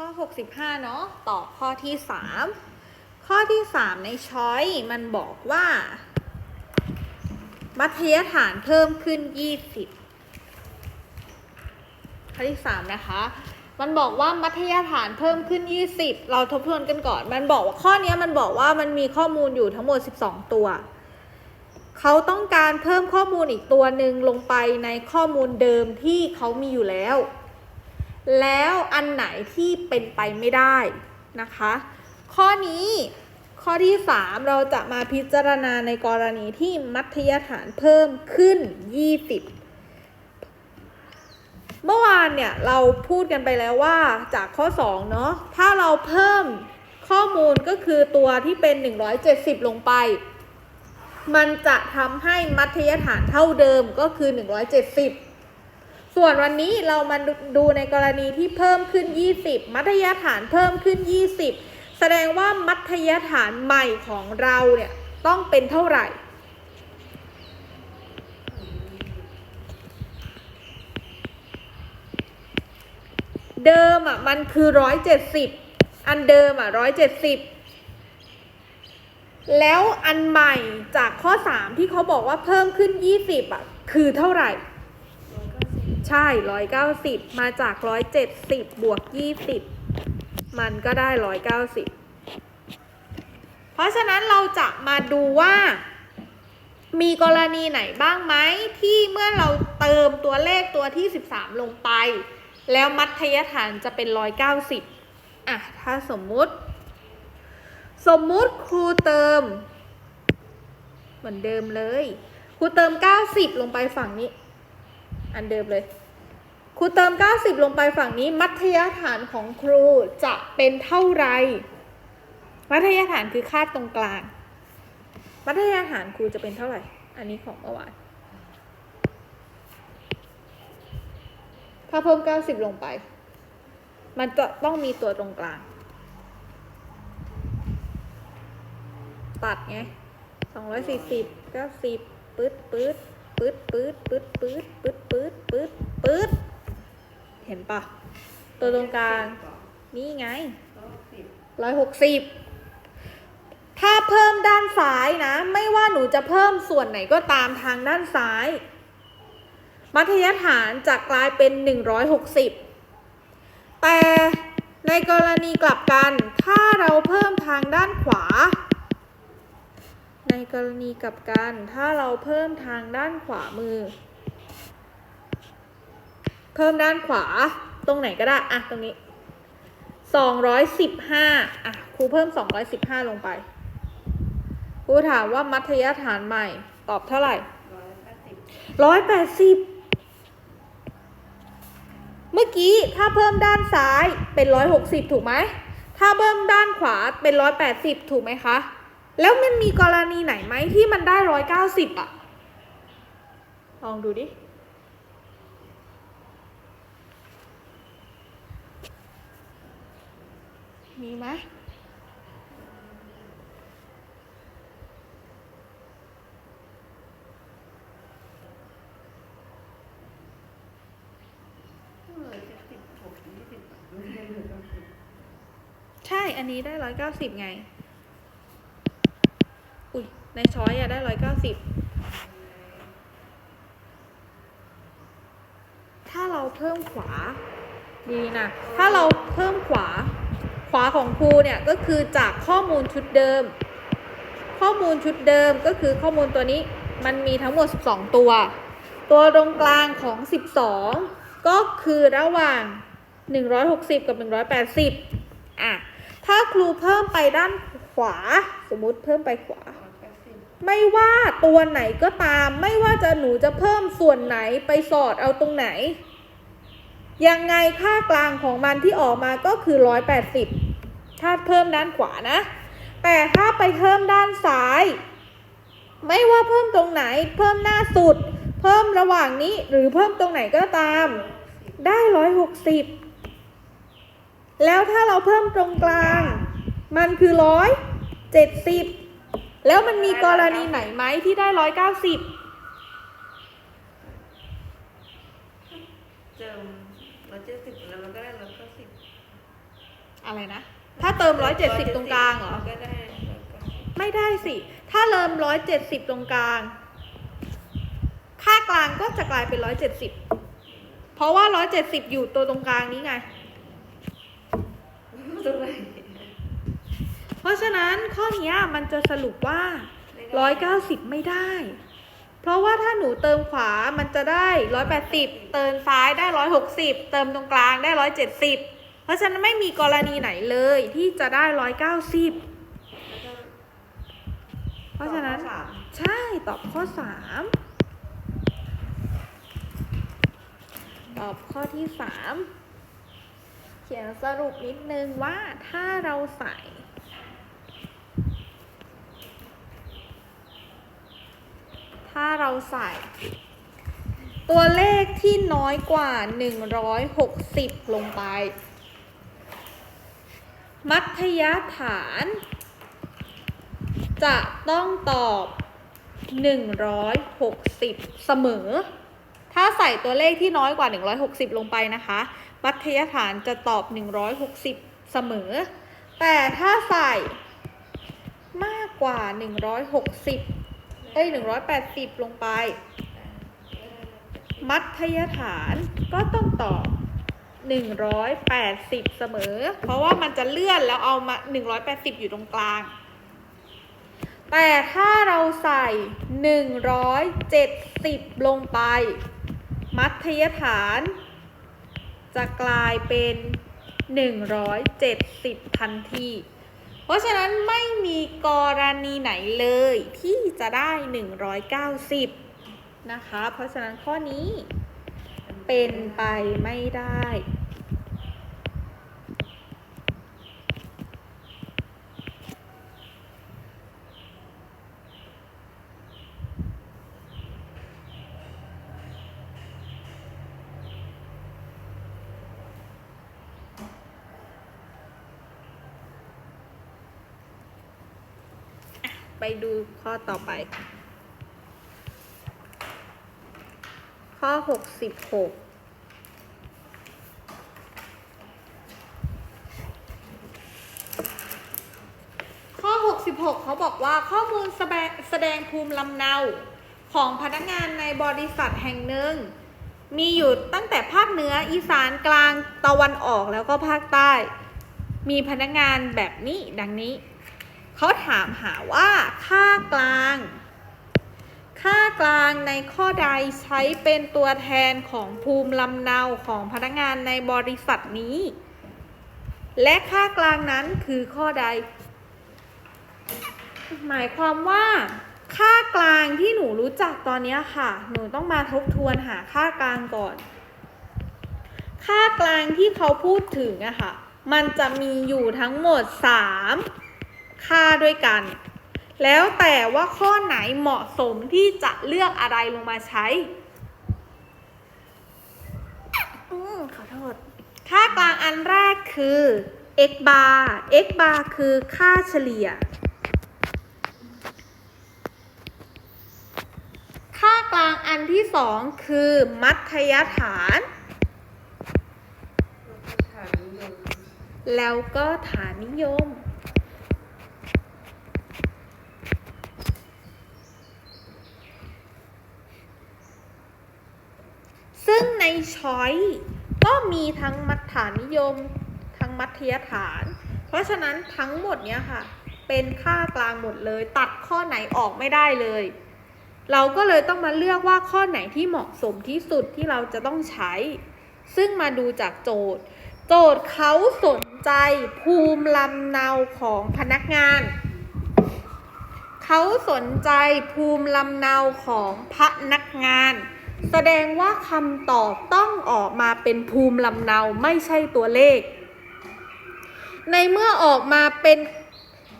ข้อ 65 เนาะตอบข้อที่ 3 ข้อที่ 3 ในช้อยมันบอกว่า มัธยฐานเพิ่มขึ้น 20 ข้อที่ 3 นะคะ มันบอกว่ามัธยฐานเพิ่มขึ้น 20 เราทบทวนกันก่อน มันบอกว่าข้อนี้มันบอกว่ามันมีข้อมูลอยู่ทั้งหมด 12 ตัว เขาต้องการเพิ่มข้อมูลอีกตัวหนึ่งลงไปในข้อมูลเดิมที่เขามีอยู่แล้ว แล้วอันไหนที่เป็นไปไม่ได้นะคะ ข้อนี้ข้อที่ 3 เราจะมาพิจารณาในกรณีที่มัธยฐานเพิ่มขึ้น 20 เมื่อวานเนี่ยเราพูดกันไปแล้วว่าจากข้อ 2 เนาะถ้าเราเพิ่มข้อมูลก็คือตัวที่เป็น 170 ลงไป มันจะทำให้มัธยฐานเท่าเดิมก็คือ 170 ส่วนวันนี้เรามาดูในกรณีที่เพิ่มขึ้น 20 มัธยฐานเพิ่มขึ้น 20 แสดงว่ามัธยฐานใหม่ของเราเนี่ยต้องเป็นเท่าไหร่ เดิมอะมันคือ 170 อันเดิมอะ 170 แล้วอันใหม่จากข้อ 3 ที่เขาบอกว่าเพิ่มขึ้น 20 อะ คือเท่าไหร่ ใช่190มาจาก170บวก20มันก็ได้190เพราะฉะนั้นเราจะมาดูว่า มีกรณีไหนบ้างไหมที่เมื่อเราเติมตัวเลขตัวที่ 13 ลงไป แล้วมัธยฐานจะเป็น 190อะถ้าสมมุติ สมมุติครูเติม เหมือนเดิมเลย ครูเติม 90 ลงไปฝั่งนี้ อันเดิมเลย ครูเติม 90 ลงไปฝั่งนี้ มัธยฐานของครูจะเป็นเท่าไร มัธยฐานคือค่าตรงกลาง มัธยฐานครูจะเป็นเท่าไหร่ อันนี้ของเมื่อวานถ้าเพิ่ม 90 ลงไป มันจะต้องมีตัวตรงกลาง ตัดไง240 90ปึ๊ดปึ๊ด ปึ๊ดปึ๊ดปึ๊ดปึ๊ดปึ๊ดปึ๊ดปึ๊ดปึ๊ดเห็นปะตัวตรงกลาง นี่ไง160ถ้าเพิ่มด้านซ้ายนะ ไม่ว่าหนูจะเพิ่มส่วนไหนก็ตามทางด้านซ้าย มัธยฐานจะกลายเป็น 160 แต่ในกรณีกลับกัน ถ้าเราเพิ่มทางด้านขวา ในกรณีกับกัน ถ้าเราเพิ่มทางด้านขวามือ เพิ่มด้านขวาตรงไหนก็ได้อะตรงนี้215อะครูเพิ่ม215ลงไปครูถามว่ามัธยฐานใหม่ ตอบเท่าไหร่ร้อยแปดสิบเมื่อกี้ถ้าเพิ่มด้านซ้ายเป็นร้อยหกสิบถูกไหม ถ้าเพิ่มด้านขวาเป็นร้อยแปดสิบถูกไหมคะ แล้วมันมีกรณีไหนไหมที่มันได้ร้อยเก้าสิบอะลองดูดิ มีไหมใช่ อันนี้ได้ร้อยเก้าสิบไงอุ้ย ในช้อยอะได้ร้อยเก้าสิบถ้าเราเพิ่มขวาดีนะ ถ้าเราเพิ่มขวา ขวาของครูเนี่ยก็คือจากข้อมูลชุดเดิม ข้อมูลชุดเดิมก็คือข้อมูลตัวนี้มันมีทั้งหมด 12 ตัว ตัวตรงกลางของ 12 ก็คือระหว่าง 160 กับ 180 อะ ถ้าครูเพิ่มไปด้านขวา สมมุติเพิ่มไปขวา ไม่ว่าตัวไหนก็ตาม ไม่ว่าจะหนูจะเพิ่มส่วนไหนไปสอดเอาตรงไหน ยังไงค่ากลางของมันที่ออกมาก็คือ 180 ถ้าเพิ่มด้านขวานะ แต่ถ้าไปเพิ่มด้านซ้าย ไม่ว่าเพิ่มตรงไหน เพิ่มหน้าสุด เพิ่มระหว่างนี้หรือเพิ่มตรงไหนก็ตาม ได้ 160 แล้วถ้าเราเพิ่มตรงกลาง มันคือ 170 แล้วมันมีกรณีไหนไหมที่ได้190เจิมร้อยเจ็ดสิบแล้วมันก็ได้ร้อยเก้าสิบอะไรนะ ถ้าเติมร้อยเจ็ดสิบตรงกลางเหรอ ก็ได้ไม่ได้สิ ถ้าเริ่มร้อยเจ็ดสิบตรงกลาง ค่ากลางก็จะกลายเป็นร้อยเจ็ดสิบเพราะว่าร้อยเจ็ดสิบอยู่ตัวตรงกลางนี้ไงสวย เพราะฉะนั้นข้อนี้มันจะสรุปว่าร้อยเก้าสิบไม่ได้ เพราะว่าถ้าหนูเติมขวามันจะได้ร้อยแปดสิบเติมซ้ายได้ร้อยหกสิบเติมตรงกลางได้ร้อยเจ็ดสิบเพราะฉะนั้นไม่มีกรณีไหนเลยที่จะได้ร้อยเก้าสิบเพราะฉะนั้นใช่ตอบข้อสามตอบข้อที่สามเขียนสรุปนิดนึงว่าถ้าเราใส่ ถ้าเราใส่ ตัวเลขที่น้อยกว่า 160 ลงไป มัธยฐาน จะต้องตอบ 160 เสมอ ถ้าใส่ตัวเลขที่น้อยกว่า 160 ลงไปนะคะ มัธยฐานจะตอบ 160 เสมอ แต่ถ้าใส่มากกว่า 160 เอ้ย180ลงไป มัธยฐานก็ต้องตอบ180เสมอ เพราะว่ามันจะเลื่อนแล้วเอามา180อยู่ตรงกลาง แต่ถ้าเราใส่170ลงไป มัธยฐาน จะกลายเป็น170ทันที เพราะฉะนั้นไม่มีกรณีไหนเลยที่จะได้ 190 นะคะ เพราะฉะนั้นข้อนี้เป็นไปไม่ได้ ไปดูข้อ ต่อไป ข้อหกสิบหกข้อ66เขาบอกว่าข้อมูลแสแสดงภูมิลำเนาของพนักงานในบริษัทแห่งหนึ่ง มีอยู่ตั้งแต่ภาคเหนืออีสานกลางตะวันออกแล้วก็ภาคใต้ มีพนักงานแบบนี้ดังนี้ เขาถามหาว่าค่ากลาง ค่ากลางในข้อใดใช้เป็นตัวแทนของภูมิลำเนาของพนักงานในบริษัทนี้ และค่ากลางนั้นคือข้อใด หมายความว่าค่ากลางที่หนูรู้จักตอนนี้ค่ะ หนูต้องมาทบทวนหาค่ากลางก่อน ค่ากลางที่เขาพูดถึงอะค่ะ มันจะมีอยู่ทั้งหมด 3 ค่าด้วยกัน แล้วแต่ว่าข้อไหนเหมาะสมที่จะเลือกอะไรลงมาใช้อมขอโทษ ค่ากลางอันแรกคือ x bar x bar คือค่าเฉลี่ย ค่ากลางอันที่สองคือมัธยฐานฐานนิยมแล้วก็ฐานนิยม ซึ่งใน ช้อยก็มีทั้งมัธฐานนิยม ทั้งมัธยฐาน เพราะฉะนั้นทั้งหมดเนี้ยค่ะ เป็นค่ากลางหมดเลย ตัดข้อไหนออกไม่ได้เลย เราก็เลยต้องมาเลือกว่าข้อไหนที่เหมาะสมที่สุดที่เราจะต้องใช้ ซึ่งมาดูจากโจทย์ โจทย์เขาสนใจภูมิลำเนาของพนักงานเขาสนใจภูมิลำเนาของพนักงาน แสดงว่าคำตอบต้องออกมาเป็นภูมิลำเนาไม่ใช่ตัวเลข ในเมื่อออกมาเป็น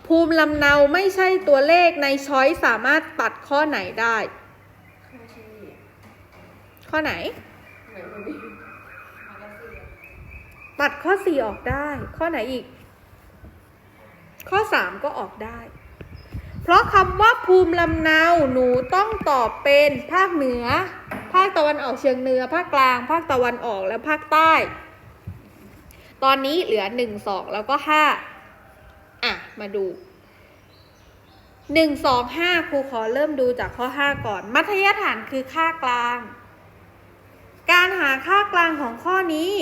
ภูมิลำเนาไม่ใช่ตัวเลขในช้อยสามารถตัดข้อไหนได้ ข้อไหน ตัดข้อ4ออกได้ ข้อไหนอีก ข้อ3ก็ออกได้ เพราะคำว่าภูมิลำเนาหนูต้องตอบเป็นภาคเหนือ ภาคตะวันออกเฉียงเหนือ ภาคกลาง ภาคตะวันออกและภาคใต้ ตอนนี้เหลือหนึ่งสองแล้วก็ห้าอะ มาดูหนึ่งสองห้าครูขอเริ่มดูจากข้อห้าก่อน มัธยฐานคือค่ากลาง การหาค่ากลางของข้อนี้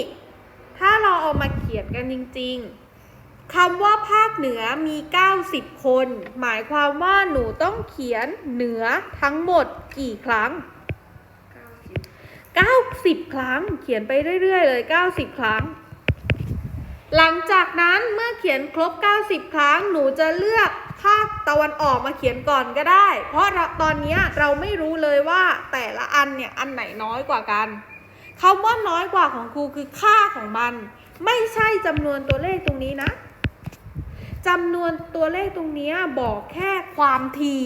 ถ้าเราเอามาเขียนกันจริง ๆคำว่าภาคเหนือมี 90 คน หมายความว่าหนูต้องเขียนเหนือทั้งหมดกี่ครั้ง 90 ครั้ง เขียนไปเรื่อยๆ เลย 90 ครั้ง หลังจากนั้นเมื่อเขียนครบ 90 ครั้ง หนูจะเลือกภาคตะวันออกมาเขียนก่อนก็ได้ เพราะเราตอนนี้เราไม่รู้เลยว่าแต่ละอันเนี่ยอันไหนน้อยกว่ากันคำว่าน้อยกว่าของครูคือค่าของมัน ไม่ใช่จำนวนตัวเลขตรงนี้นะจำนวนตัวเลขตรงนี้บอกแค่ความถี่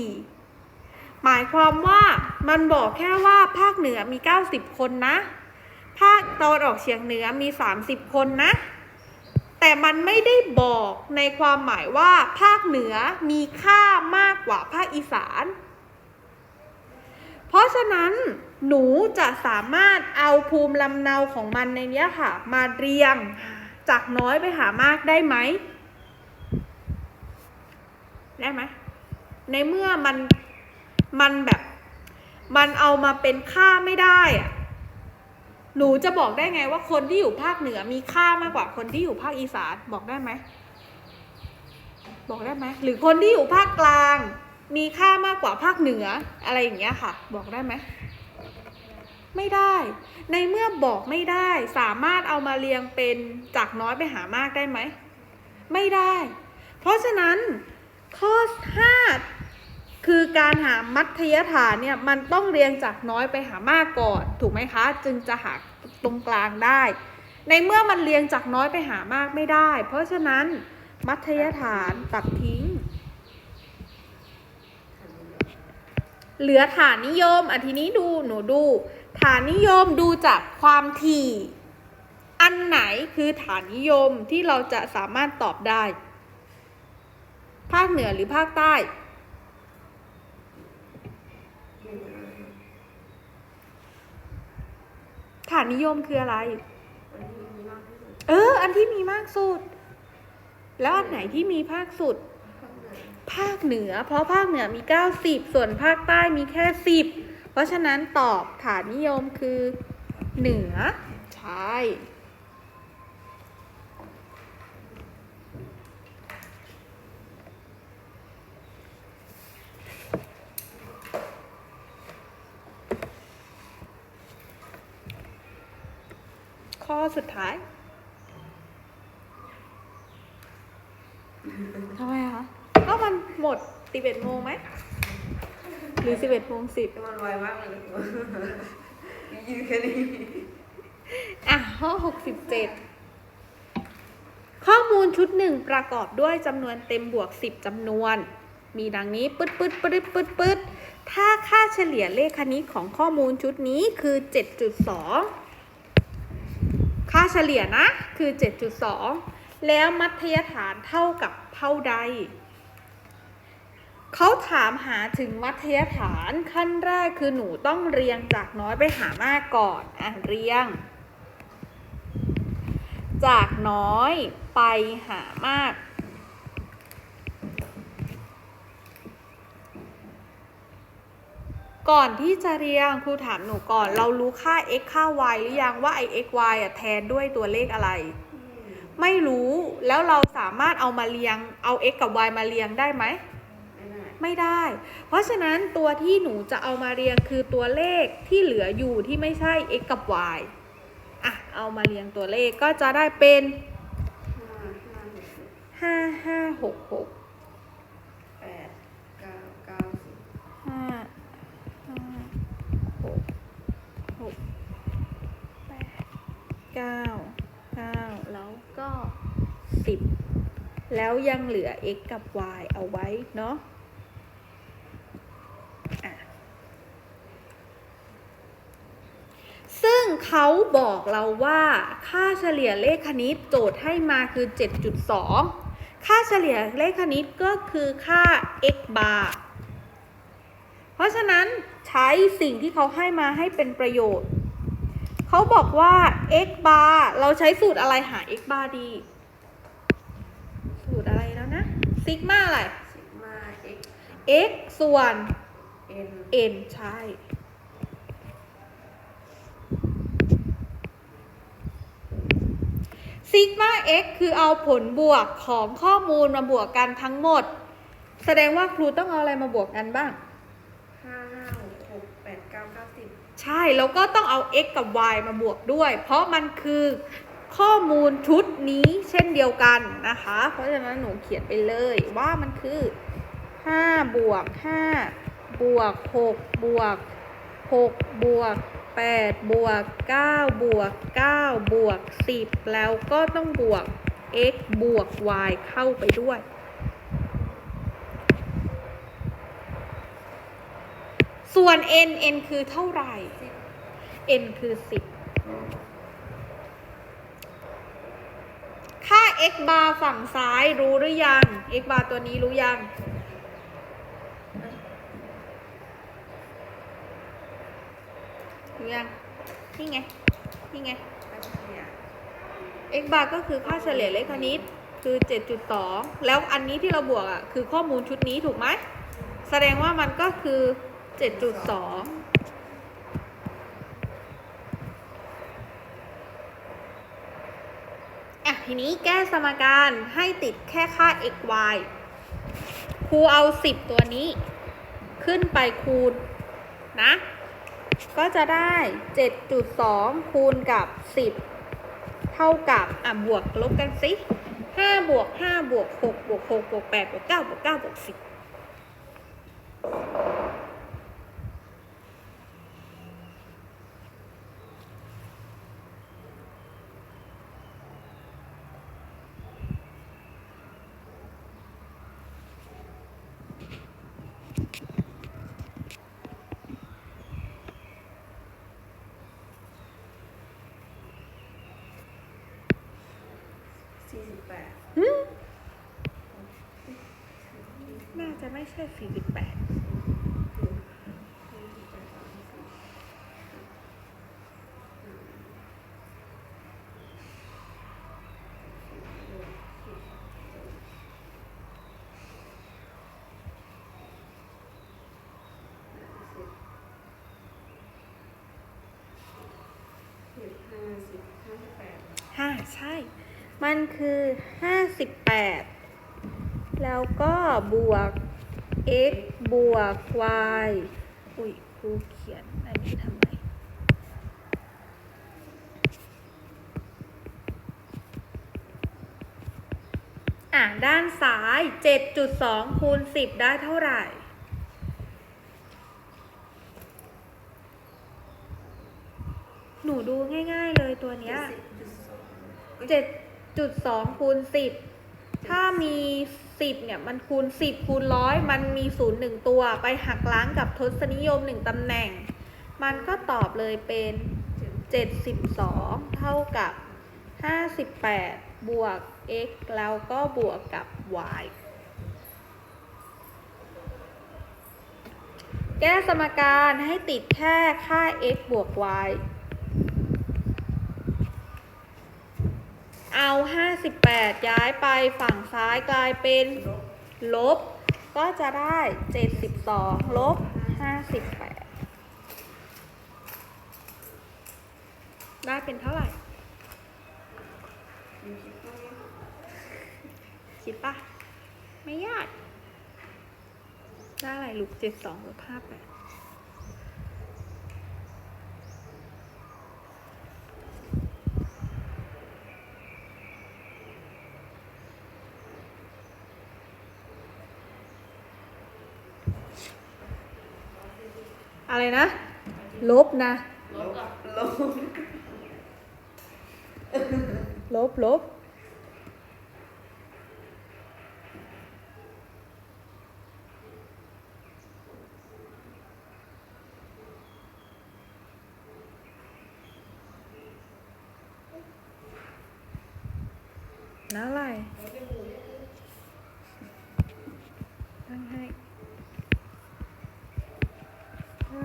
หมายความว่ามันบอกแค่ว่าภาคเหนือมี 90 คนนะ ภาคตะวันออกเฉียงเหนือมี 30 คนนะ แต่มันไม่ได้บอกในความหมายว่าภาคเหนือมีค่ามากกว่าภาคอีสาน เพราะฉะนั้นหนูจะสามารถเอาภูมิลำเนาของมันในนี้ค่ะ มาเรียงจากน้อยไปหามากได้ไหม ได้ไหม ในเมื่อมัน มันแบบ มันเอามาเป็นค่าไม่ได้อะหนูจะบอกได้ไงว่าคนที่อยู่ภาคเหนือมีค่ามากกว่าคนที่อยู่ภาคอีสานบอกได้ไหมบอกได้ไหมหรือคนที่อยู่ภาคกลาง มีค่ามากกว่าภาคเหนืออะไรอย่างเงี้ยค่ะ บอกได้ไหมไม่ได้ ในเมื่อบอกไม่ได้ สามารถเอามาเรียงเป็นจากน้อยไปหามากได้ไหม ไม่ได้ เพราะฉะนั้นข้อ5 คือการหามัธยฐานเนี่ยมันต้องเรียงจากน้อยไปหามากก่อน ถูกไหมคะ จึงจะหาตรงกลางได้ ในเมื่อมันเรียงจากน้อยไปหามากไม่ได้ เพราะฉะนั้นมัธยฐานตัดทิ้ง เหลือฐานนิยมอันทีนี้ดูหนูดู ฐานนิยมดูจากความถี่ อันไหนคือฐานนิยมที่เราจะสามารถตอบได้ ภาคเหนือหรือภาคใต้ ฐานนิยมคืออะไร เออ อันที่มีมากสุด แล้วอันไหนที่มีภาคสุด ภาคเหนือ เพราะภาคเหนือมีเก้าสิบส่วนภาคใต้มีแค่สิบเพราะฉะนั้นตอบฐานนิยมคือเหนือ ใช่ สุดท้ายทำไมคะก็มันหมด11โมงไหมหรือ11โมง10แต่มันไวมากเลยยืนแค่นี้อะข้อ67ข้อมูลชุดหนึ่งประกอบด้วยจำนวนเต็มบวก 10จำนวน มีดังนี้ปึ๊ดปึ๊ดปึ๊ดปึ๊ดปึ๊ดถ้าค่าเฉลี่ยเลขคณิตของข้อมูลชุดนี้คือ 7.2 ค่าเฉลี่ยนะคือ 7.2 แล้วมัธยฐานเท่ากับเท่าใด เขาถามหาถึงมัธยฐานขั้นแรกคือหนูต้องเรียงจากน้อยไปหามากก่อนอะเรียง จากน้อยไปหามาก ก่อนที่จะเรียงครูถามหนูก่อน เรารู้ค่า x ค่า y หรือยังว่าไอ้ x y อะแทนด้วยตัวเลขอะไร ไม่รู้แล้วเราสามารถเอามาเรียงเอา x กับ y มาเรียงได้ไหมไม่ได้ เพราะฉะนั้นตัวที่หนูจะเอามาเรียงคือตัวเลขที่เหลืออยู่ที่ไม่ใช่ x กับ y อะ เอามาเรียงตัวเลขก็จะได้เป็น 5 5 6 6 เก้าเก้าแล้วก็สิบแล้วยังเหลือ x กับ y เอาไว้เนาะซึ่งเขาบอกเราว่าค่าเฉลี่ยเลขคณิตโจทย์ให้มาคือ 7.2 ค่าเฉลี่ยเลขคณิตก็คือค่า x bar เพราะฉะนั้นใช้สิ่งที่เขาให้มาให้เป็นประโยชน์ เขาบอกว่า x bar เราใช้สูตรอะไรหา x bar ดี สูตรอะไรแล้วนะซิกมาอะไร ซิกมา x x ส่วน n n ใช่ ซิกมา x คือเอาผลบวกของข้อมูลมาบวกกันทั้งหมด แสดงว่าครูต้องเอาอะไรมาบวกกันบ้าง ห้าห้าหกหกแปดเก้าเก้าสิบ ใช่ แล้วก็ต้องเอา x กับ y มาบวกด้วย เพราะมันคือข้อมูลชุดนี้เช่นเดียวกันนะคะ เพราะฉะนั้นหนูเขียนไปเลยว่ามันคือ 5 บวก 5 บวก 6 บวก 6 บวก 8 บวก 9 บวก 9 บวก 10 แล้วก็ต้องบวก x บวก y เข้าไปด้วย ส่วน n n คือเท่าไหร่ n คือ 10 ค่า x bar ฝั่งซ้ายรู้หรือยัง x bar ตัวนี้รู้ยัง รู้ยัง นี่ไง นี่ไงนักเรียน x bar ก็คือค่าเฉลี่ยเลขคณิตคือ 7.2 แล้วอันนี้ที่เราบวกอะ คือข้อมูลชุดนี้ถูกไหม แสดงว่ามันก็คือ 7.2อะทีนี้แก้สมการให้ติดแค่ค่า x y ครูเอา10ตัวนี้ ขึ้นไปคูณนะ ก็จะได้7.2คูณกับ10เท่ากับอะบวกลบกันสิ5บวก5บวก6บวก6บวก8บวก9บวก9บวก10สี่สิบ แปดหึน่าจะไม่ใช่ 48 สิบห้าสิบห้าสิบแปด ห้าใช่ มันคือห้าสิบแปดแล้วก็บวก x บวก y อุ้ยครูเขียนอันนี้ทำไมอะด้านซ้าย 7.2 คูณ 10 ได้เท่าไหร่ หนูดูง่าย ๆ เลยตัวเนี้ยเจ็ด จุดสองคูณสิบถ้ามีสิบเนี่ยมันคูณสิบคูณร้อยมันมีศูนย์หนึ่งตัวไปหักล้างกับทศนิยมหนึ่งตำแหน่ง มันก็ตอบเลยเป็นเจ็ดสิบสองเท่ากับห้าสิบแปดบวก x แล้วก็บวกกับ y แก้สมการให้ติดแค่ค่า x บวก y เอา 58 ย้ายไปฝั่งซ้ายกลายเป็นลบ ก็จะได้ 72 ลบ 58 ได้เป็นเท่าไหร่ คิดปะไม่ยาก ได้อะไรลูก 72 ลบ 58 อะไรนะ ลบนะ ลบลบลบลบแล้วอะไรตั้งให้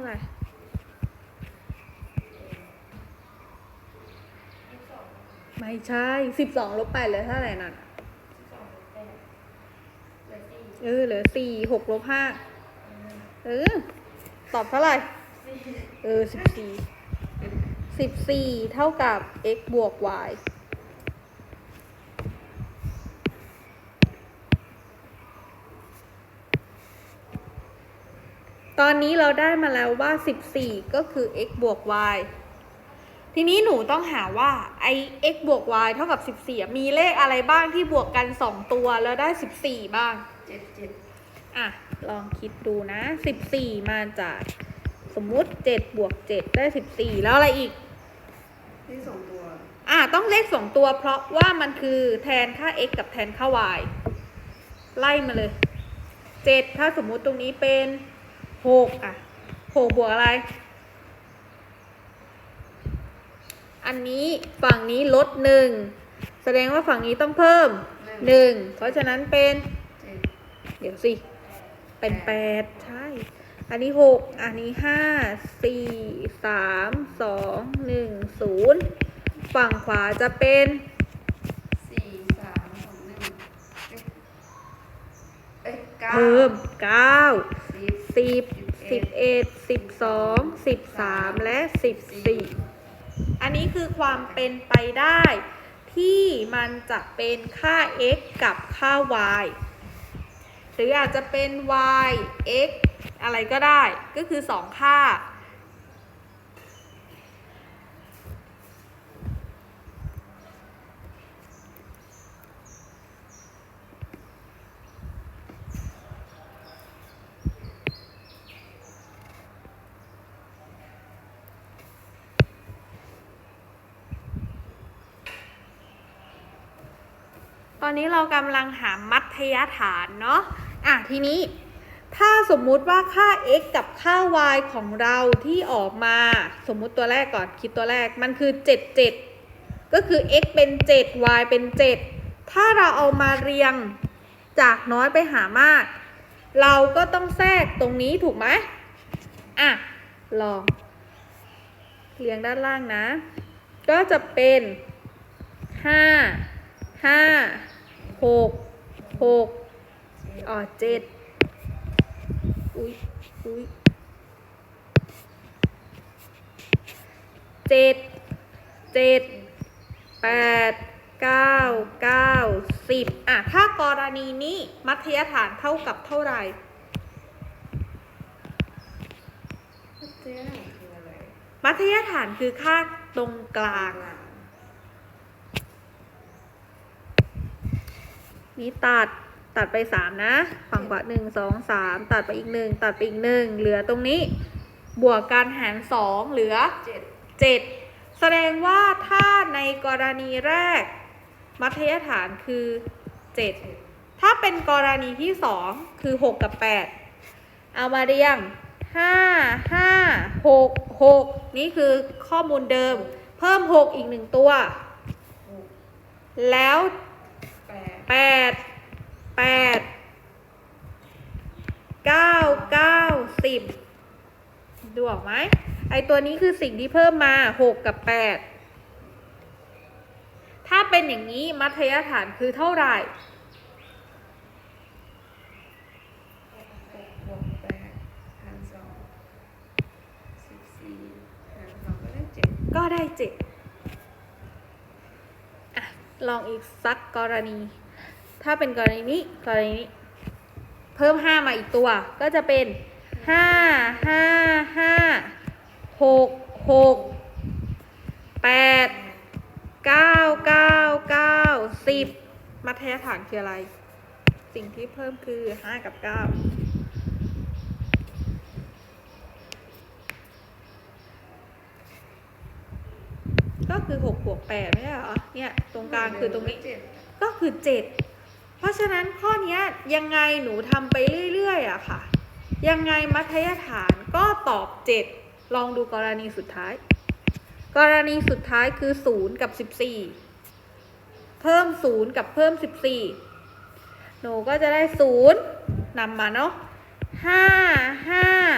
างในไม่ใช่สิบสองลบแปดเหลือเท่าไหร่นั่นเออเหลือสี่หกลบห้าเออ ตอบเท่าไหร่ เออสิบสี่สิบสี่เท่ากับ x บวก y ตอนนี้เราได้มาแล้วว่า 14 ก็คือ x บวก y ทีนี้หนูต้องหาว่าไอ x บวก y เท่ากับ 14อะมีเลขอะไรบ้างที่บวกกัน 2 ตัวแล้วได้ 14 บ้างเจ็ดเจ็ดอะ ลองคิดดูนะ 14 มาจาก สมมุติ 7 บวก 7 ได้ 14 แล้วอะไรอีกที่สองตัว อะ ต้องเลขสองตัว เพราะว่ามันคือแทนค่า x กับแทนค่า y ไล่มาเลย 7 ถ้าสมมุติตรงนี้เป็น 6อะ6บวกอะไร อันนี้ฝั่งนี้ลด1แสดงว่าฝั่งนี้ต้องเพิ่ม1เพราะฉะนั้นเป็นเจ็ดเดี๋ยวสิ เป็นแปดใช่ อันนี้หกอันนี้ห้าสี่สามสองหนึ่งศูนย์ฝั่งขวาจะเป็นสี่สามสองหนึ่งเอ๊ะเอ้ยเก้าเพิ่มเก้า สิบสิบเอ็ดสิบสองสิบสามและสิบสี่อันนี้คือความเป็นไปได้ ที่มันจะเป็นค่า x กับค่า y หรืออาจจะเป็น y x อะไรก็ได้ ก็คือสองค่า ตอนนี้เรากำลังหามัธยฐานเนาะอะทีนี้ ถ้าสมมุติว่าค่า x กับค่า y ของเราที่ออกมา สมมุติตัวแรกก่อนคิดตัวแรกมันคือ 7 7 ก็คือ x เป็น 7 y เป็น 7 ถ้าเราเอามาเรียงจากน้อยไปหามาก เราก็ต้องแทรกตรงนี้ถูกไหมอะ ลอง เรียงด้านล่างนะ ก็จะเป็นห้า ห้าหกหกอ๋อเจ็ดอุ้ยอุ้ยเจ็ดเจ็ดแปดเก้าเก้าสิบอะ ถ้ากรณีนี้มัธยฐานเท่ากับเท่าไหร่เจ๊หนคืออะไรมัธยฐานคือค่าตรงกลาง หลัง นี้ตัดตัดไปสามนะ ฝั่งขวาหนึ่งสองสามตัดไปอีกหนึ่งตัดไปอีกหนึ่งเหลือตรงนี้ บวกการหารสองเหลือเจ็ดเจ็ดแสดงว่าถ้าในกรณีแรก มัธยฐานคือเจ็ดถ้าเป็นกรณีที่สองคือหกกับแปดเอามาเรียงห้าห้าหกหกนี่คือข้อมูลเดิม เพิ่มหกอีกหนึ่งตัว แล้ว แปดแปดแปดเก้าเก้าสิบดูออกไหมไอตัวนี้คือสิ่งที่เพิ่มมาหกกับแปดถ้าเป็นอย่างนี้มัธยฐานคือเท่าไหร่หกบวกแปดหารสองสิบสี่หารสองก็ได้เจ็ดก็ได้เจ็ดอะ ลองอีกสักกรณี ถ้าเป็นกรณีนี้กรณีนี้ เพิ่มห้ามาอีกตัว ก็จะเป็นห้าห้าห้าหกหกแปดเก้าเก้าเก้าสิบมัธยฐานคืออะไร สิ่งที่เพิ่มคือห้ากับเก้า ก็คือหกบวกแปดไม่ใช่เหรอเนี่ยตรงกลางคือตรงนี้เจ็ดก็คือ 7 เพราะฉะนั้นข้อเนี้ยยังไงหนูทำไปเรื่อยๆอะค่ะ ยังไงมัธยฐานก็ตอบ 7 ลองดูกรณีสุดท้าย กรณีสุดท้ายคือ 0 กับ 14 เพิ่ม 0 กับเพิ่ม 14 หนูก็จะได้ 0นำมาเนาะ5 5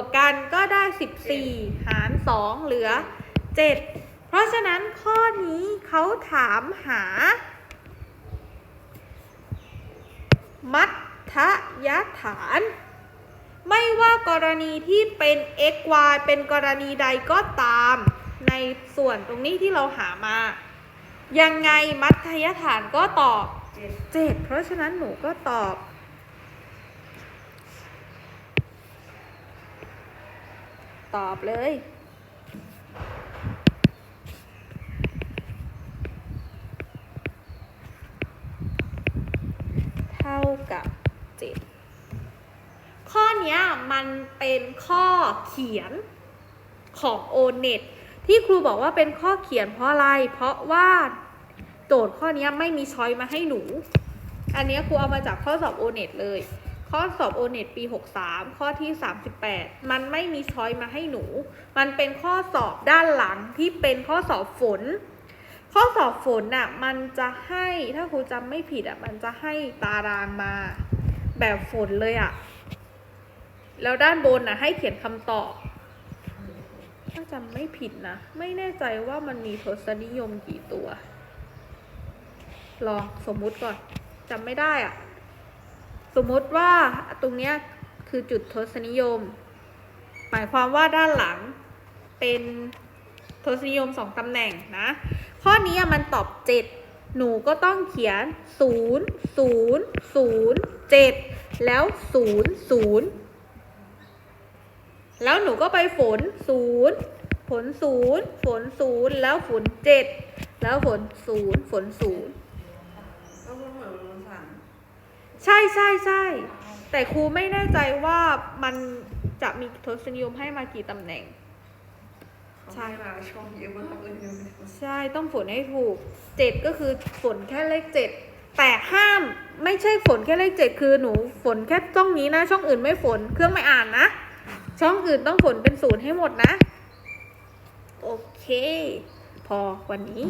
กกันก็ได้สิบสี่หารสองเหลือเจ็ดเพราะฉะนั้นข้อนี้เขาถามหา มัทยฐาน ไม่ว่ากรณีที่เป็น x y เป็นกรณีใดก็ตาม ในส่วนตรงนี้ที่เราหามา ยังไงมัธยฐานก็ตอบเจ็ดเจ็ดเพราะฉะนั้นหนูก็ตอบ ตอบเลย เท่ากับเจ็ดข้อนี้มันเป็นข้อเขียนของ o n e t ที่ครูบอกว่าเป็นข้อเขียนเพราะอะไร เพราะว่าโจทย์ข้อนี้ไม่มีช้อยมาให้หนู อันนี้ครูเอามาจากข้อสอบ o n e t เลย ข้อสอบ o n e t ปี 63 ข้อที่ 38 มันไม่มีช้อยมาให้หนู มันเป็นข้อสอบด้านหลังที่เป็นข้อสอบฝน ข้อสอบฝนน่ะมันจะให้ถ้าครูจำไม่ผิดอะมันจะให้ตารางมาแบบฝนเลยอะ แล้วด้านบนน่ะให้เขียนคำตอบ ถ้าจำไม่ผิดนะ ไม่แน่ใจว่ามันมีทศนิยมกี่ตัว ลองสมมุติก่อนจำไม่ได้อะ สมมติว่าตรงเนี้ยคือจุดทศนิยม หมายความว่าด้านหลังเป็นทศนิยมสองตำแหน่งนะ ข้อนี้มันตอบ7หนูก็ต้องเขียน0 0 0 7แล้ว0 0แล้วหนูก็ไปฝน0ฝน0ฝน0แล้วฝน7แล้วฝน0ฝน0ก็พูดเหมือนโรงสาม ใช่ใช่ใช่แต่ครูไม่แน่ใจว่ามันจะมีทศนิยมให้มากี่ตำแหน่ง ใช่มาชมเยอะมากเลยเนี่ยใช่ต้องฝนให้ถูกเจ็ดก็คือฝนแค่เลขเจ็ดแต่ห้ามไม่ใช่ฝนแค่เลขเจ็ดคือหนูฝนแค่ช่องนี้นะ ช่องอื่นไม่ฝนเครื่องไม่อ่านนะ ช่องอื่นต้องฝนเป็นศูนย์ให้หมดนะ โอเค พอวันนี้